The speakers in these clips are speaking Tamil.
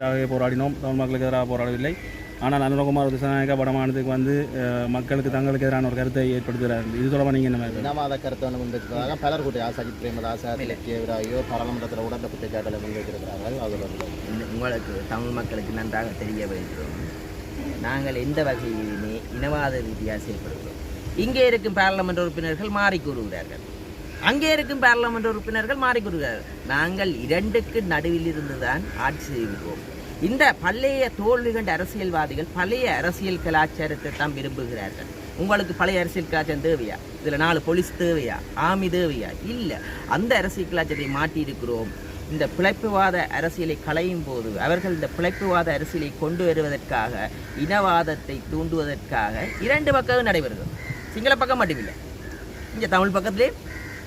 போராடினோம். தமிழ் மக்களுக்கு எதிராக போராடவில்லை. ஆனால் அனுரகுமார் திசாநாயக்கா படமானதுக்கு வந்து மக்களுக்கு தங்களுக்கு எதிரான ஒரு கருத்தை ஏற்படுத்துகிறார் இது தொடர்பாக நீங்கள் என்ன மாதிரி இனவாத கருத்தை முன்வைக்கிறதாக பலர் கூட்டி சஜித் பிரேமதாசா இலக்கிய விராகியோ பாராளுமன்றத்தில் உடந்த குற்றச்சாட்டுகளை முன்வைத்திருக்கிறார்கள். அதில் இந்த உங்களுக்கு தமிழ் மக்களுக்கு நன்றாக தெரிய வேண்டும். நாங்கள் எந்த வகையிலுமே இனவாத ரீதியாக செயல்படுகிறோம் இங்கே இருக்கும் பாராளுமன்ற உறுப்பினர்கள் மாறி கூறுகிறார்கள். அங்கே இருக்கும் பாராளுமன்ற உறுப்பினர்கள் மாறி நாங்கள் இரண்டுக்கு நடுவில் இருந்துதான் ஆட்சி செய்கிறோம் இந்த பழைய தோல்வி கண்ட அரசியல்வாதிகள் பழைய அரசியல் கலாச்சாரத்தை தான் விரும்புகிறார்கள். உங்களுக்கு பழைய அரசியல் கலாச்சாரம் தேவையா? இதில் நாலு போலீஸ் தேவையா? ஆமி தேவையா? இல்லை. அந்த அரசியல் கலாச்சாரத்தை மாற்றியிருக்கிறோம். இந்த பிழைப்புவாத அரசியலை களையும் போது அவர்கள் இந்த பிழைப்புவாத அரசியலை கொண்டு வருவதற்காக இனவாதத்தை தூண்டுவதற்காக இரண்டு பக்கம் நடைபெறுகிறது. சிங்கள பக்கம் மட்டுமில்லை. இங்கே தமிழ் பக்கத்திலே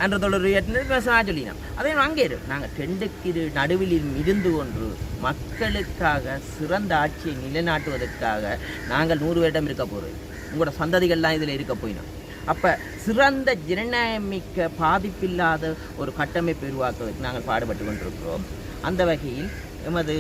அன்ற தொடர் எட்டு சொல்லினோம். அதே அங்கே இரு நாங்கள் ரெண்டுக்கு இரு நடுவில் இருந்து கொண்டு மக்களுக்காக சிறந்த ஆட்சியை நிலைநாட்டுவதற்காக நாங்கள் நூறு வருடம் இருக்க போகிறோம் உங்களோட சந்ததிகள்லாம் இதில் இருக்க போயினோம். அப்போ சிறந்த ஜனநாயகமிக்க பாதிப்பில்லாத ஒரு கட்டமைப்பை உருவாக்குவதற்கு நாங்கள் பாடுபட்டு கொண்டிருக்கிறோம். அந்த வகையில் எமது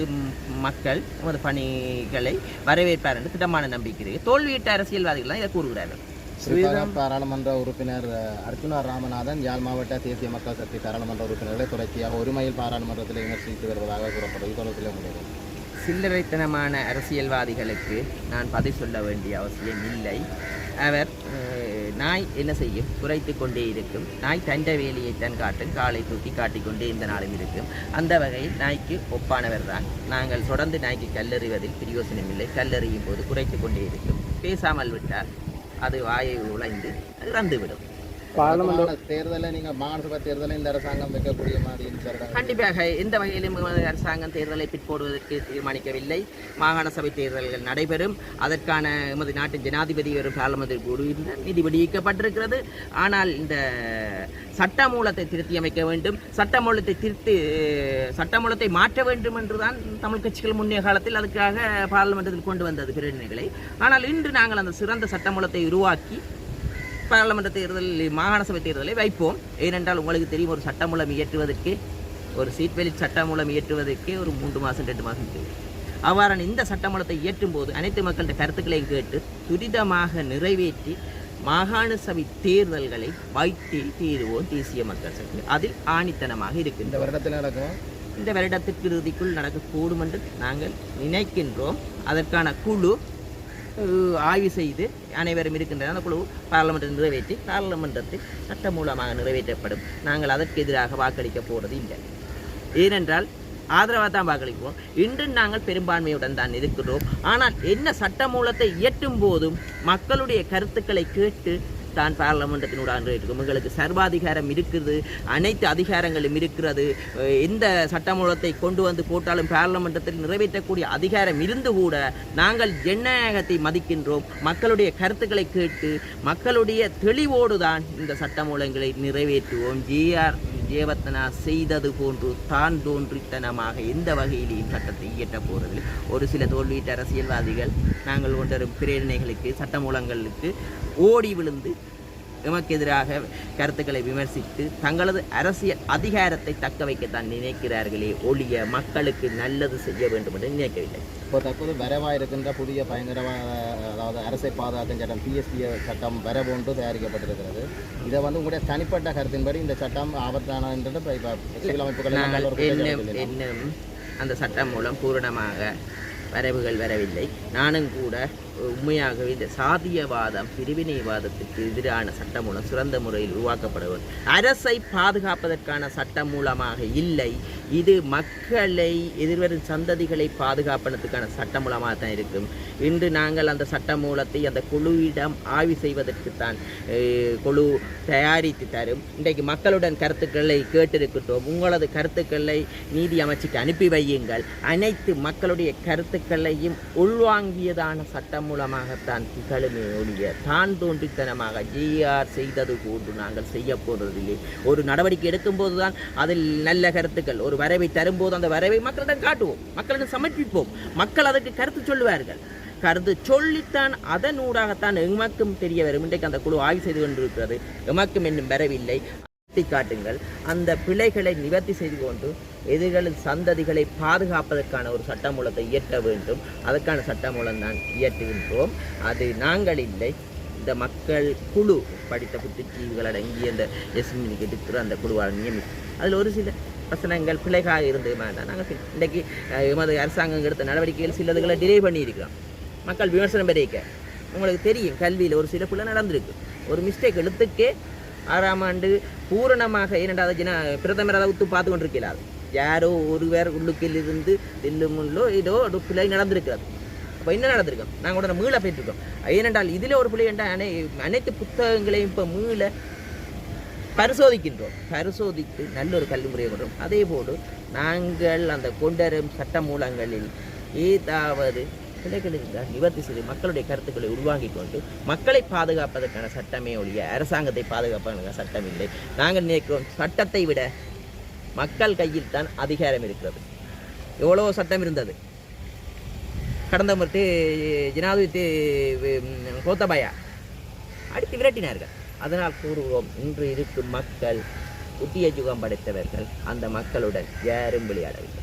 மக்கள் எமது பணிகளை வரவேற்பார் என்று திட்டமான நம்பிக்கை இருக்கு. தோல்வியிட்ட அரசியல்வாதிகள்லாம் இதை கூறுகிறார்கள். குறிப்பாக பாராளுமன்ற உறுப்பினர் அர்ஜுனா ராமநாதன் யாழ் மாவட்ட தேசிய மக்கள் சக்தி பாராளுமன்ற உறுப்பினர்களை தொடர்ச்சியாக ஒருமையில் பாராளுமன்றத்தில் விமர்சித்து வருவதாக தொடர்பில் முடியும் சில்லறைத்தனமான அரசியல்வாதிகளுக்கு நான் பதில் சொல்ல வேண்டிய அவசியம் இல்லை. அவர் நாய் என்ன செய்யும்? குறைத்து கொண்டே இருக்கும். நாய் தண்ட வேலையை தன் காட்டும் காலை தூக்கி காட்டிக்கொண்டே இந்த நாளும் இருக்கும். அந்த வகையில் நாய்க்கு ஒப்பானவர் தான். நாங்கள் தொடர்ந்து நாய்க்கு கல்லறிவதில் பிரயோசனம் இல்லை. கல்லறியும் போது குறைத்து கொண்டே இருக்கும். பேசாமல் விட்டால் அது வாயை உழைந்து இறந்துவிடும். பாராளுமன்ற தேர்தலை நீங்கள் மாநில தேர்தலை இந்த அரசாங்கம் வைக்கக்கூடிய மாதிரி? கண்டிப்பாக எந்த வகையிலும் அரசாங்கம் தேர்தலை பிற்போடுவதற்கு தீர்மானிக்கவில்லை. மாகாண சபை தேர்தல்கள் நடைபெறும். அதற்கான எமது நாட்டின் ஜனாதிபதி ஒரு பார்லமெந்தில் கூடுகின்ற நிதி விடுவிக்கப்பட்டிருக்கிறது ஆனால் இந்த சட்டமூலத்தை திருத்தி அமைக்க வேண்டும். சட்டமூலத்தை திருத்தி சட்டமூலத்தை மாற்ற வேண்டும் என்றுதான் தமிழ் கட்சிகள் முன்னைய காலத்தில் அதுக்காக பார்லமெண்டத்தில் கொண்டு வந்தது பிரேரணைகளை. ஆனால் இன்று நாங்கள் அந்த சிறந்த சட்டமூலத்தை உருவாக்கி பாராளுமன்ற தேர்தலில் மாகாண சபை தேர்தலை வைப்போம். ஏனென்றால் உங்களுக்கு தெரியும் ஒரு சட்டமூலம் இயற்றுவதற்கு ஒரு சீட் வெளி சட்டமூலம் இயற்றுவதற்கே ஒரு மூன்று மாதம் ரெண்டு மாதம் தேவை. அவ்வாறான இந்த சட்டமூலத்தை இயற்றும் போது அனைத்து மக்களின் கருத்துக்களையும் கேட்டு துரிதமாக நிறைவேற்றி மாகாண சபை தேர்தல்களை வைத்தே தீருவோம் தேசிய மக்கள் சக்தி அதில் ஆணித்தனமாக இந்த இருக்கின்றோம் வருடத்தில் நடக்கும்? இந்த வருடத்திற்கு இறுதிக்குள் நடக்கக்கூடும் என்று நாங்கள் நினைக்கின்றோம். அதற்கான குழு ஆய்வு செய்து அனைவரும் இருக்கின்ற அந்த குழு பாராளுமன்றத்தை நிறைவேற்றி பாராளுமன்றத்தில் சட்டமூலமாக நிறைவேற்றப்படும். நாங்கள் அதற்கு எதிராக வாக்களிக்க போகிறது இல்லை. ஏனென்றால் ஆதரவாக தான் வாக்களிப்போம். இன்று நாங்கள் பெரும்பான்மையுடன் தான் இருக்கிறோம். ஆனால் என்ன சட்டமூலத்தை இயற்றும் போதும் மக்களுடைய கருத்துக்களை கேட்டு தான் பாராளுமன்றத்தினூடாக இருக்கும். எங்களுக்கு சர்வாதிகாரம் இருக்கிறது அனைத்து அதிகாரங்களும் இருக்கிறது. எந்த சட்டமூலத்தை கொண்டு வந்து போட்டாலும் பாராளுமன்றத்தில் நிறைவேற்றக்கூடிய அதிகாரம் இருந்து கூட நாங்கள் ஜனநாயகத்தை மதிக்கின்றோம். மக்களுடைய கருத்துக்களை கேட்டு மக்களுடைய தெளிவோடு தான் இந்த சட்டமூலங்களை நிறைவேற்றுவோம். ஜிஆர் தேவத்தனா செய்தது போன்று தான் தோன்றித்தனமாக எந்த வகையிலேயும் சட்டத்தை இயற்றப் போவதில்லை ஒரு சில தோல்வியிட்ட அரசியல்வாதிகள் நாங்கள் கொண்டிருக்கும் பிரேரணைகளுக்கு சட்டமூலங்களுக்கு ஓடி விழுந்து எமக்கு எதிராக கருத்துக்களை விமர்சித்து தங்களது அரசியல் அதிகாரத்தை தக்க வைக்கத்தான் நினைக்கிறார்களே ஒழிய மக்களுக்கு நல்லது செய்ய வேண்டும் என்று நினைக்கவில்லை. இப்போ தற்போது வரவாக இருக்கின்ற புதிய பயங்கரவாத அதாவது அரசை பாதுகாக்கும் சட்டம் பிஎஸ்பி சட்டம் வர போன்று தயாரிக்கப்பட்டிருக்கிறது. இதை வந்து உங்களுடைய தனிப்பட்ட கருத்தின்படி இந்த சட்டம் ஆபத்தானது அமைப்புகள். இன்னும் அந்த சட்டம் மூலம் பூரணமாக வரவுகள் வரவில்லை. நானும் கூட உண்மையாகவே இந்த சாதியவாதம் பிரிவினைவாதத்துக்கு எதிரான சட்டம் மூலம் சிறந்த முறையில் உருவாக்கப்படுவது. அரசை பாதுகாப்பதற்கான சட்டம் மூலமாக இல்லை. இது மக்களை எதிர்வரும் சந்ததிகளை பாதுகாப்பதற்கான சட்டம் மூலமாக தான் இருக்கும். இன்று நாங்கள் அந்த சட்ட மூலத்தை அந்த குழுவிடம் ஆய்வு செய்வதற்குத்தான் தான் குழு தயாரித்து தரும். இன்றைக்கு மக்களுடன் கருத்துக்களை கேட்டிருக்கின்றோம். உங்களது கருத்துக்களை நீதி அமைச்சுக்கு அனுப்பி வையுங்கள். அனைத்து மக்களுடைய கருத்துக்களையும் உள்வாங்கியதான சட்டம் மூலமாகத்தான் திகழுமே ஒழிய தான் தோன்றித்தனமாக ஜிஆர் செய்தது போன்று நாங்கள் செய்ய போவதில்லை ஒரு நடவடிக்கை எடுக்கும்போது தான் அதில் நல்ல கருத்துக்கள் ஒரு வரவை தரும்போது அந்த வரவை மக்களிடம் காட்டுவோம். மக்களிடம் சமர்ப்பிப்போம். மக்கள் அதற்கு கருத்து சொல்லுவார்கள். கருத்து சொல்லித்தான் அதன் ஊடாகத்தான் எமக்கும் தெரிய வரும். இன்றைக்கு அந்த குழு ஆய்வு செய்து கொண்டிருக்கிறது. எமக்கும் இன்னும் வரவில்லை. காட்டுங்கள். அந்த பிழைகளை நிவர்த்தி செய்து கொண்டு எதிர்களின் சந்ததிகளை பாதுகாப்பதற்கான ஒரு சட்டமூலத்தை இயற்ற வேண்டும். அதற்கான சட்டமூலம் தான் இயற்றுகின்றோம். அது நாங்கள் இல்லை. இந்த மக்கள் குழு படித்த புத்திஜீவிகள் அடங்கிய அந்த எஸ்மினிக்கு எடுக்கிற அந்த குழுவால் நியமி அதில் ஒரு சில வசனங்கள் பிழைகாக இருந்தது நாங்கள் இன்றைக்கு எமது அரசாங்கம் எடுத்த நடவடிக்கைகள் சிலதுகளை டிலே பண்ணியிருக்கிறோம். மக்கள் விமர்சனம் பெறிக்க. உங்களுக்கு தெரியும் கல்வியில் ஒரு சில பிள்ளை நடந்திருக்கு. ஒரு மிஸ்டேக் எழுத்துக்கே ஆறாம் ஆண்டு பூரணமாக இரண்டாவது ஜன பிரதமர் அதை உத்து பார்த்து கொண்டிருக்கிறார். யாரோ ஒருவர் உள்ளுக்கில் இருந்து தில்லுமுள்ளோ ஏதோ ஒரு பிள்ளை நடந்திருக்கிறது. அப்போ என்ன நடந்திருக்கோம் நாங்கள் உடனே மீள போயிட்டுருக்கோம் ஏனென்றால் இதில் ஒரு பிள்ளை என்றால் அனை அனைத்து புத்தகங்களையும் இப்போ மீள பரிசோதிக்கின்றோம். பரிசோதித்து நல்ல ஒரு கல்வி முறையை கொண்டோம். அதே போல நாங்கள் அந்த கொண்டரும் சட்ட மூலங்களில் ஏதாவது பிள்ளைகள் நிவர்த்தி செய்து மக்களுடைய கருத்துக்களை உருவாக்கி கொண்டு மக்களை பாதுகாப்பதற்கான சட்டமே ஒழிய அரசாங்கத்தை பாதுகாப்பதற்கான சட்டம் இல்லை. நாங்கள் நினைக்கிறோம் சட்டத்தை விட மக்கள் கையில் தான் அதிகாரம் இருக்கிறது. எவ்வளோ சட்டம் இருந்தது. கடந்த முறை ஜனாதிபதி கோத்தபாயா அடித்து விரட்டினார்கள். அதனால் கூறுகிறோம் இன்று இருக்கும் மக்கள் புதிய யுகம் படைத்தவர்கள் அந்த மக்களுடன் யாரும் விளையாடவில்லை.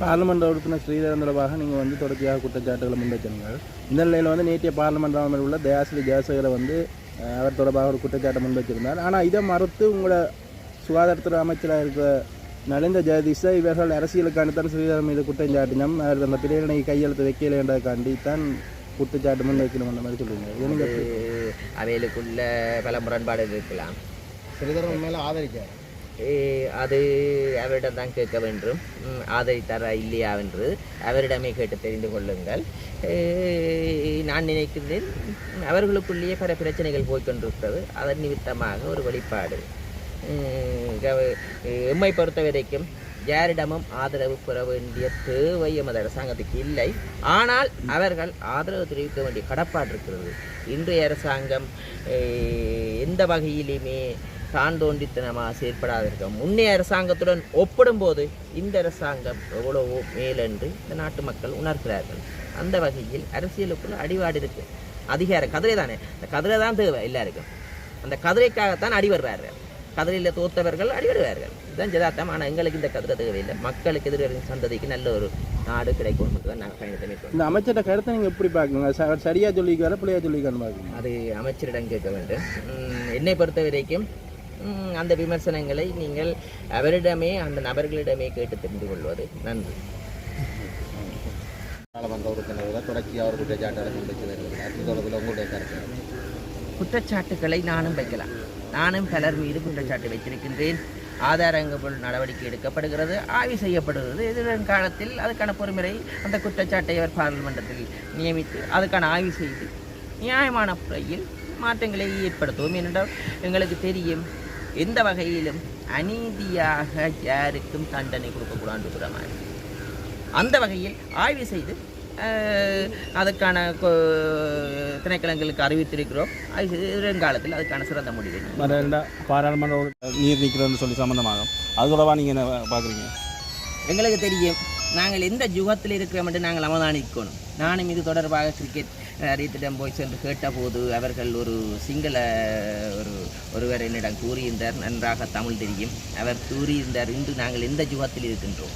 பார்லிமெண்ட் உறுப்பினர் ஸ்ரீதரன் தொடர்பாக நீங்கள் வந்து தொடர்ச்சியாக குற்றச்சாட்டுகளை முன்வைச்சிருங்க இந்த நிலையில் வந்து நேற்றைய பார்லிமெண்ட் அமைப்பில் உள்ள தயாசிரி ஜெயசேகரை வந்து அவர் தொடர்பாக ஒரு குற்றச்சாட்டை முன்வைச்சிருந்தார். ஆனால் இதை மறுத்து உங்களோட சுகாதாரத்துறை அமைச்சராக இருக்கிற நலிந்த ஜெகதீஷை இவர்கள் அரசியலுக்காண்டித்தான் ஸ்ரீதரன் மீது குற்றம் சாட்டினோம் அவர் அந்த பிரிவினை கையெழுத்து வைக்கலை என்றதுக்காண்டி தான் குற்றச்சாட்டு முன் வைக்கணும் அந்த மாதிரி சொல்லுவீங்க. அவைகளுக்குள்ள பல முரண்பாடு இருக்கலாம். ஸ்ரீதரன் உண்மையில ஆதரிக்கார் ஏ, அது அவரிடம் தான் கேட்க வேண்டும். ஆதரித்தாரா இல்லையா என்று அவரிடமே கேட்டு தெரிந்து கொள்ளுங்கள். நான் நினைக்கின்றேன் ம், அவர்களுக்குள்ளேயே பல பிரச்சனைகள் போய்க்கொண்டிருக்கிறது. அதன் நிமித்தமாக ஒரு வெளிப்பாடு. கவ- எம்மை பொறுத்த வரைக்கும் யாரிடமும் ஆதரவு பெற வேண்டிய தேவை எமது அரசாங்கத்துக்கு இல்லை. ஆனால் அவர்கள் ஆதரவு தெரிவிக்க வேண்டிய கடப்பாடு இருக்கிறது. இன்றைய அரசாங்கம் எந்த வகையிலுமே தான் தோண்டித்தனமாக செயற்படாதிருக்க முன்னைய அரசாங்கத்துடன் ஒப்பிடும்போது இந்த அரசாங்கம் எவ்வளவோ மேலென்று இந்த நாட்டு மக்கள் உணர்கிறார்கள். அந்த வகையில் அரசியலுக்குள்ள அடிவாடு இருக்குது அதிகார கதிரை தானே அந்த கதிரை தான் தேவை எல்லாருக்கும். அந்த கதிரைக்காகத்தான் அடி வர்றார்கள் கதிரையில் தோத்தவர்கள் அடிவருவார்கள் இதுதான் ஜதார்த்தம் ஆனால் எங்களுக்கு இந்த கதிரை தேவையில்லை. மக்களுக்கு எதிர்வரும் சந்ததிக்கு நல்ல ஒரு நாடு கிடைக்கும் தான் நாங்கள் பயணத்தை மேற்கொள்வோம் இந்த அமைச்சர்கிட்ட கருத்தை நீங்கள் எப்படி அவர் சரியாக சொல்லிக்கார பிள்ளையா சொல்லிக்கான்னு பார்க்குங்க அது அமைச்சரிடம் கேட்க வேண்டும். என்னை பொறுத்த வரைக்கும் அந்த விமர்சனங்களை நீங்கள் அவரிடமே அந்த நபர்களிடமே கேட்டு தெரிந்து கொள்வது நன்று. நாடாளுமன்ற உறுப்பினர்கள் தொடர்ச்சியாக ஒரு குற்றச்சாட்டுகளை முன்வைத்து வருகிறார் இது தொடர்பில் உங்களுடைய கருத்து? குற்றச்சாட்டுகளை நானும் வைக்கலாம். நானும் பலர் மீது குற்றச்சாட்டு வைத்திருக்கின்றேன். ஆதாரங்கள் நடவடிக்கை எடுக்கப்படுகிறது. ஆய்வு செய்யப்படுகிறது. எதிர்வரும் காலத்தில் அதுக்கான பொறுமுறை அந்த குற்றச்சாட்டை அவர் பாராளுமன்றத்தில் நியமித்து அதுக்கான ஆய்வு செய்து நியாயமான முறையில் மாற்றங்களை ஏற்படுத்துவோம். ஏனென்றால் எங்களுக்கு தெரியும் எந்த வகையிலும் அநீதியாக யாருக்கும் தண்டனை கொடுக்கக்கூடாது அந்த வகையில் ஆய்வு செய்து அதுக்கான திணைக்களங்களுக்கு அறிவித்திருக்கிறோம். எதிர்காலத்தில் அதுக்கான சிறந்த முடிவை. பாராளுமன்ற நீர் நிற்கிறதுன்னு சொல்லி சம்மந்தமாகும். அது தொடர்பாக நீங்கள் என்ன பார்க்குறீங்க? எங்களுக்கு தெரியும். நாங்கள் எந்த யுகத்தில் இருக்கிறோம் என்று நாங்கள் அவதானிக்கணும். நானும் இது தொடர்பாக கிரிக்கெட் ரீத்திடம் போய் சென்று கேட்டபோது அவர்கள் ஒரு சிங்கள ஒரு ஒருவர் என்னிடம் கூறியிருந்தார். நன்றாக தமிழ் தெரியும். அவர் கூறியிருந்தார் இன்று நாங்கள் எந்த யுகத்தில் இருக்கின்றோம்?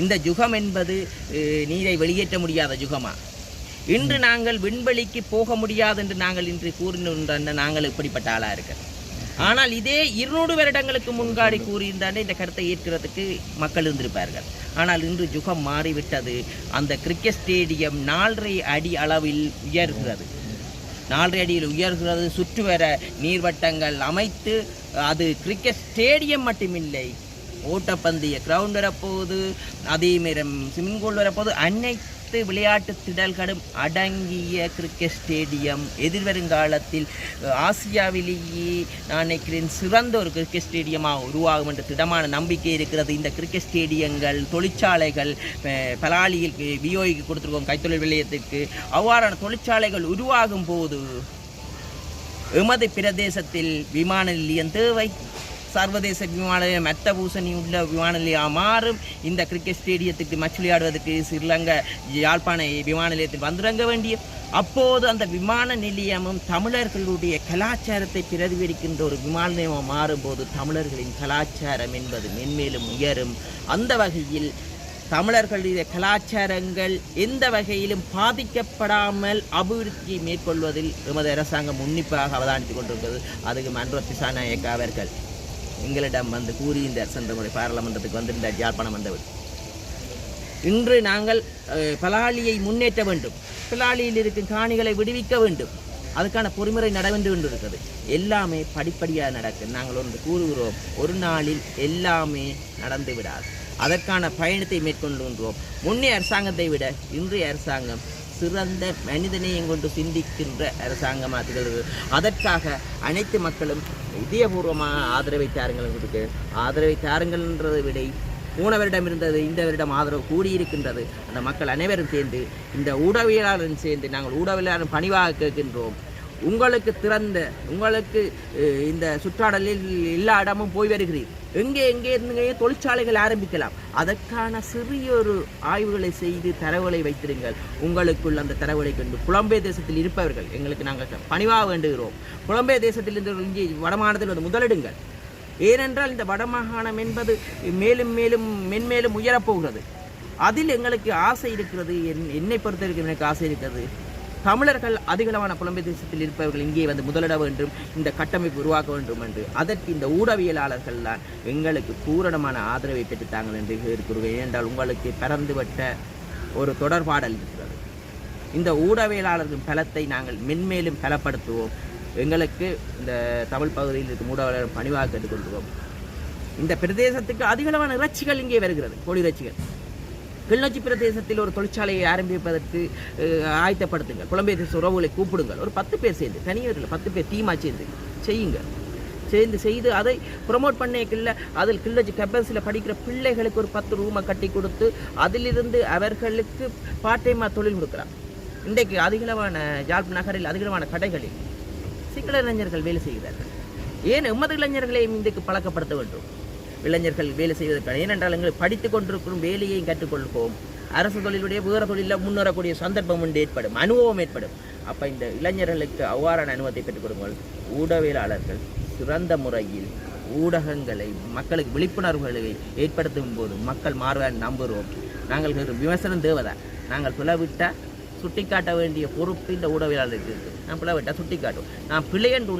இந்த யுகம் என்பது நீரை வெளியேற்ற முடியாத யுகமா இன்று நாங்கள் விண்வெளிக்கு போக முடியாது என்று நாங்கள் இன்று கூறின நாங்கள் இப்படிப்பட்ட ஆளாக இருக்கிறோம் ஆனால் இதே இருநூறு வருடங்களுக்கு முன்காடி கூறியிருந்தாலே இந்த கருத்தை ஏற்கிறதுக்கு மக்கள் இருந்திருப்பார்கள். ஆனால் இன்று யுகம் மாறிவிட்டது. அந்த கிரிக்கெட் ஸ்டேடியம் நாலரை அடி அளவில் உயர்கிறது. நாலரை அடியில் உயர்கிறது. சுற்று வர நீர்வட்டங்கள் அமைத்து அது கிரிக்கெட் ஸ்டேடியம் மட்டுமில்லை ஓட்டப்பந்தய கிரவுண்ட் வரப்போகுது அதேமாரி நேரம் ஸ்விம்மிங் பூல் வரப்போகுது. அனைத்து விளையாட்டு திடல்களும் அடங்கிய கிரிக்கெட் ஸ்டேடியம் எதிர்வருங்காலத்தில் ஆசியாவிலேயே நான் நினைக்கிறேன் சிறந்த ஒரு கிரிக்கெட் ஸ்டேடியமாக உருவாகும் என்ற திடமான நம்பிக்கை இருக்கிறது. இந்த கிரிக்கெட் ஸ்டேடியங்கள் தொழிற்சாலைகள் பலாலியில் விஓய்க்கு கொடுத்துருக்கோம் கைத்தொழில் நிலையத்திற்கு. அவ்வாறான தொழிற்சாலைகள் உருவாகும் போது எமது பிரதேசத்தில் விமான நிலையம் தேவை. சர்வதேச விமான நிலையம் மற்ற பூசணி உள்ள விமான நிலையம் மாறும். இந்த கிரிக்கெட் ஸ்டேடியத்துக்கு மச்சு விளையாடுவதற்கு ஸ்ரீலங்கா யாழ்ப்பாண விமான நிலையத்தில் வந்திறங்க வேண்டிய அப்போது அந்த விமான நிலையமும் தமிழர்களுடைய கலாச்சாரத்தை பிரதிபலிக்கின்ற ஒரு விமான நிலையமாக மாறும்போது தமிழர்களின் கலாச்சாரம் என்பது மென்மேலும் உயரும். அந்த வகையில் தமிழர்களுடைய கலாச்சாரங்கள் எந்த வகையிலும் பாதிக்கப்படாமல் அபிவிருத்தியை மேற்கொள்வதில் எமது அரசாங்கம் உன்னிப்பாக அவதானித்துக் கொண்டிருக்கிறது. அதுக்கு மன்ற திசாநாயக்க அவர்கள். எங்களிடம் வந்து கூறியிருந்தார் சென்ற முறை பாராளுமன்றத்துக்கு வந்திருந்தார் யாழ்ப்பாணம் வந்தவர். இன்று நாங்கள் பலாளியை பலாலியை முன்னேற்ற வேண்டும். பலாலியில் இருக்கும் காணிகளை விடுவிக்க வேண்டும். அதுக்கான பொறிமுறை நடந்து கொண்டிருக்கிறது. எல்லாமே படிப்படியாக நடக்கும் நாங்கள் ஒன்று கூறுகிறோம். ஒரு நாளில் எல்லாமே நடந்து விடாது அதற்கான பயணத்தை மேற்கொள்கின்றோம். முன்னே அரசாங்கத்தை விட இன்றைய அரசாங்கம் சிறந்த மனிதநேயம் கொண்டு சிந்திக்கின்ற அரசாங்கமாக திகழ்கிறது. அதற்காக அனைத்து மக்களும் இதயபூர்வமாக ஆதரவை தாருங்கள் எங்களுக்கு ஆதரவை தாருங்கள்ன்றதை விட போன வருடம் இருந்தது இந்த வருடம் ஆதரவு கூடியிருக்கின்றது. அந்த மக்கள் அனைவரும் சேர்ந்து இந்த ஊடகவியலாளரும் சேர்ந்து நாங்கள் ஊடகவியலாளரும் பணிவாக கேட்கின்றோம். உங்களுக்கு திறந்த உங்களுக்கு இந்த சுற்றாடலில் எல்லா இடமும் போய் வருகிறீர். எங்கே எங்கே இருந்துங்க தொழிற்சாலைகள் ஆரம்பிக்கலாம். அதற்கான சிறிய ஒரு ஆய்வுகளை செய்து தரவுகளை வைத்திருங்கள். உங்களுக்குள் அந்த தரவுகளை கொண்டு புலம்பெயர் தேசத்தில் இருப்பவர்கள் எங்களுக்கு நாங்கள் பணிவாக வேண்டுகிறோம். புலம்பெயர் தேசத்தில் இருந்தவர்கள் இங்கே வடமாகாணத்தில் வந்து முதலிடுங்கள். ஏனென்றால் இந்த வடமாகாணம் என்பது மேலும் மேலும் மென்மேலும் உயரப்போகிறது அதில் எங்களுக்கு ஆசை இருக்கிறது என் என்னை பொறுத்தவரைக்கும் எனக்கு ஆசை இருக்கிறது. தமிழர்கள் அதிகளவான புலம்பெயர் தேசத்தில் இருப்பவர்கள் இங்கே வந்து முதலிட வேண்டும் இந்த கட்டமைப்பு உருவாக்க வேண்டும் என்று. அதற்கு இந்த ஊடகவியலாளர்கள் தான் எங்களுக்கு பூரணமான ஆதரவை பெற்றுத்தாங்கள் என்று இருக்கிறோம் ஏனென்றால் உங்களுக்கு பறந்துவிட்ட ஒரு தொடர்பாடல் இருக்கிறது. இந்த ஊடகவியலாளர்களின் பலத்தை நாங்கள் மென்மேலும் பலப்படுத்துவோம். எங்களுக்கு இந்த தமிழ் பகுதியில் இருக்கும் ஊடகவியலாளர் பணிவாக கேட்டுக்கொள்கிறோம் இந்த பிரதேசத்துக்கு அதிகளவான இறைச்சிகள் இங்கே வருகிறது. கோழி இறைச்சிகள். கிளிநொச்சி பிரதேசத்தில் ஒரு தொழிற்சாலையை ஆரம்பிப்பதற்கு ஆயத்தப்படுத்துங்கள். புலம்பெயர் தேச உறவுகளை கூப்பிடுங்கள். ஒரு பத்து பேர் சேர்ந்து தனியவர்கள் பத்து பேர் டீமாக சேர்ந்து செய்யுங்க சேர்ந்து செய்து அதை ப்ரொமோட் பண்ணேக்கில்ல அதில் கிளிநொச்சி கெப்பஸில் படிக்கிற பிள்ளைகளுக்கு ஒரு பத்து ரூமை கட்டி கொடுத்து அதிலிருந்து அவர்களுக்கு பார்ட் டைமாக தொழில் கொடுக்கலாம். இன்றைக்கு அதிகளவான ஜாழ் நகரில் அதிகளவான கடைகளில் சிங்கள இளைஞர்கள் வேலை செய்கிறார்கள். ஏன் எமது இளைஞர்களையும் இன்றைக்கு பழக்கப்படுத்த வேண்டும்? இளைஞர்கள் வேலை செய்வதற்கான. ஏனென்றால் எங்களுக்கு படித்து கொண்டிருக்கும் வேலையையும் கற்றுக்கொள்வோம். அரசு தொழிலுடைய வேறு தொழிலில் முன்னேறக்கூடிய சந்தர்ப்பம் ஒன்று ஏற்படும் அனுபவம் ஏற்படும். அப்போ இந்த இளைஞர்களுக்கு அவ்வாறான அனுபவத்தை பெற்றுக் கொடுங்கள். ஊடகவியலாளர்கள் சிறந்த முறையில் ஊடகங்களை மக்களுக்கு விழிப்புணர்வுகளை ஏற்படுத்தும் போது மக்கள் மாறுவார் நம்புகிறோம். நாங்கள் ஒரு விமர்சனம் தேவைதான். நாங்கள் பிளவிட்டால் சுட்டிக்காட்ட வேண்டிய பொறுப்பு இந்த ஊடகவியலாளருக்கு இருக்குது நான் பிளவிட்டால் சுட்டிக்காட்டும். நான் பிழை என்று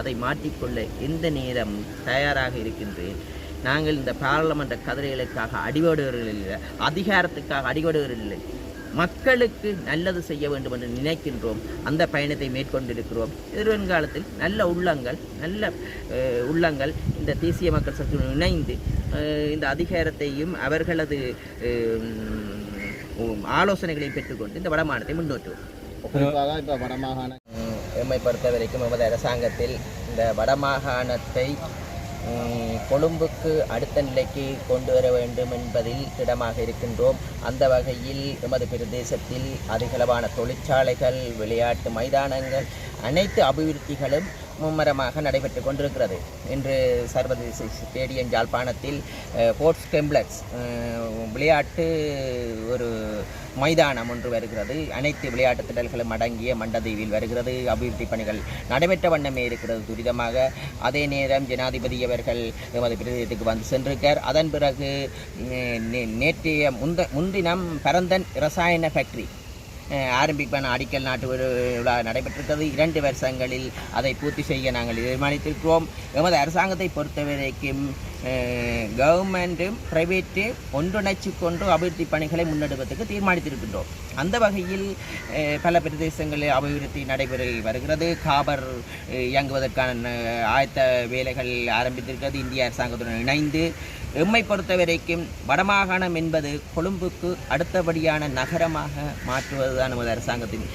அதை மாற்றிக்கொள்ள எந்த நேரம் தயாராக இருக்கின்றேன்? நாங்கள் இந்த பாராளுமன்ற கதிரைகளுக்காக அடிபடுவர்கள் இல்லை அதிகாரத்துக்காக அடிபடுவர்கள் இல்லை மக்களுக்கு நல்லது செய்ய வேண்டும் என்று நினைக்கின்றோம். அந்த பயணத்தை மேற்கொண்டிருக்கிறோம். எதிர்வருங்காலத்தில் நல்ல உள்ளங்கள் நல்ல உள்ளங்கள் இந்த தேசிய மக்கள் சக்தியுடன் இணைந்து இந்த அதிகாரத்தையும் அவர்களது அஹ், ஆலோசனைகளையும் பெற்றுக்கொண்டு இந்த வடமாநிலத்தை குறிப்பாக இப்போ வடமாகாண எம்மை பொறுத்த வரைக்கும் எமது அரசாங்கத்தில் இந்த வடமாகாணத்தை கொழும்புக்கு அடுத்த நிலைக்கு கொண்டு வர வேண்டும் என்பதில் திடமாக இருக்கின்றோம். அந்த வகையில் எமது பிரதேசத்தில் அதிகளவான தொழிற்சாலைகள் விளையாட்டு மைதானங்கள் அனைத்து அபிவிருத்திகளும் மும்மரமாக நடைபெற்று கொண்டிருக்கிறது. இன்று சர்வதேச ஸ்டேடியம் ஜாழ்ப்பாணத்தில் ஸ்போர்ட்ஸ் கெம்ப்ளெக்ஸ் விளையாட்டு ஒரு மைதானம் ஒன்று வருகிறது. அனைத்து விளையாட்டு திடல்களும் அடங்கிய மண்டதீவில் வருகிறது. அபிவிருத்தி பணிகள் நடைபெற்ற வண்ணமே இருக்கிறது. துரிதமாக அதே நேரம் ஜனாதிபதி அவர்கள் எமது பிரதேசத்துக்கு வந்து சென்றிருக்கார். அதன் பிறகு நே- நேற்றைய முந்த முன்தினம் பரந்தன் ரசாயன ஃபேக்டரி ஆரம்பிப்பான அடிக்கல் நாட்டு விழா நடைபெற்றிருக்கிறது. இரண்டு வருஷங்களில் அதை பூர்த்தி செய்ய நாங்கள் தீர்மானித்திருக்கிறோம். எமது அரசாங்கத்தை பொறுத்தவரைக்கும் கவர்மெண்ட்டும் பிரைவேட்டு ஒன்றிணைச்சு கொண்டு அபிவிருத்தி பணிகளை முன்னெடுப்பதற்கு தீர்மானித்திருக்கின்றோம். அந்த வகையில் பல பிரதேசங்களில் அபிவிருத்தி நடைபெற வருகிறது. காபர் இயங்குவதற்கான ஆயத்த வேலைகள் ஆரம்பித்திருக்கிறது. இந்திய அரசாங்கத்துடன் இணைந்து எம்மை பொறுத்த வரைக்கும் வடமாகாணம் என்பது கொழும்புக்கு அடுத்தபடியான நகரமாக மாற்றுவதுதான் நமது அரசாங்கத்தின்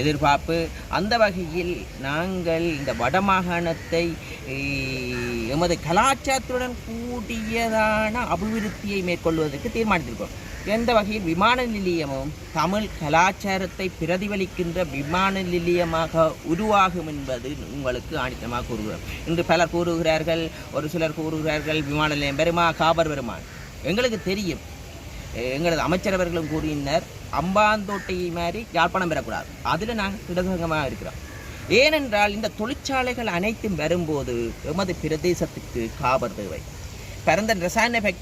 எதிர்பார்ப்பு. அந்த வகையில் நாங்கள் இந்த வடமாகாணத்தை எமது கலாச்சாரத்துடன் கூடியதான அபிவிருத்தியை மேற்கொள்வதற்கு தீர்மானித்திருக்கிறோம். எந்த வகையில் விமான நிலையமும் தமிழ் கலாச்சாரத்தை பிரதிபலிக்கின்ற விமான நிலையமாக உருவாகும் என்பது உங்களுக்கு ஆணித்தமாக கூறுகிறோம். இன்று பலர் கூறுகிறார்கள் ஒரு சிலர் கூறுகிறார்கள் விமான நிலையம் பெருமா காபர் பெருமான் எங்களுக்கு தெரியும். எங்களது அமைச்சரவர்களும் கூறினர் அம்பாந்தோட்டை மாதிரி யாழ்ப்பாணம் பெறக்கூடாது. அதில் நாங்கள் இடதுகமாக இருக்கிறோம். ஏனென்றால் இந்த தொழிற்சாலைகள் அனைத்தும் வரும்போது எமது பிரதேசத்துக்கு காபர் தேவை. பரந்தன் ரசாயன ஃபேக்டரி